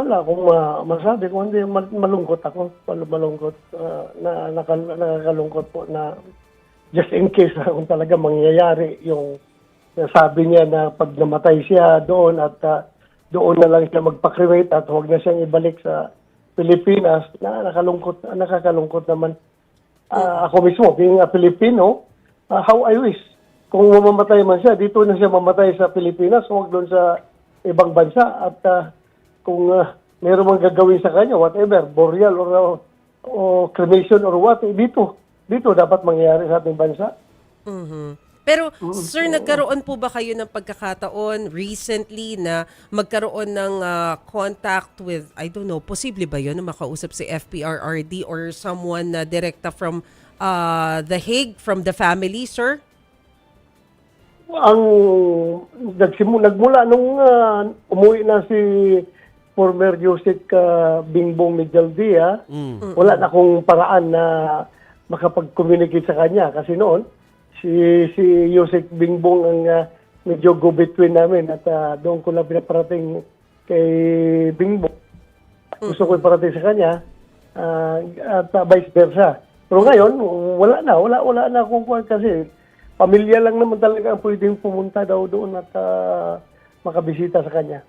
wala akong ma- masabi kung hindi mal- malungkot ako. Mal- malungkot. ah, na, nakal- nakakalungkot po na just in case na kung talaga mangyayari yung sabi niya na pag namatay siya doon at ah, doon na lang siya magpa-cremate at huwag na siyang ibalik sa Pilipinas, na nakalungkot, nakakalungkot naman. Ah, ako mismo, being a Filipino, ah, how I wish. Kung mamamatay man siya, dito na siya mamatay sa Pilipinas, huwag doon sa ibang bansa. At ah, kung uh, meron mang gagawin sa kanya, whatever, burial or, uh, o cremation or what, eh, dito. Dito dapat mangyayari sa ating bansa. Mhm. Pero sir, nagkaroon po ba kayo ng pagkakataon recently na magkaroon ng ah, contact with, I don't know, posible ba yun na makausap si FPRRD or someone na direkta from ah, The Hague, from the family, sir? ang nagsimu nagmula nung ah, umuwi na si former Yusik uh, Bingbong Medjaldia, wala na akong paraan na makapag-communicate sa kanya kasi noon si si Yusik Bingbong ang ah, medyo go-between namin at ah, doon ko lang pinaparating kay Bingbong. Gusto ko iparating sa kanya ah, at ah, vice versa. Pero ngayon, wala na. Wala, wala na akong kuwan kasi pamilya lang naman talaga ang pwedeng pumunta daw doon at ah, makabisita sa kanya.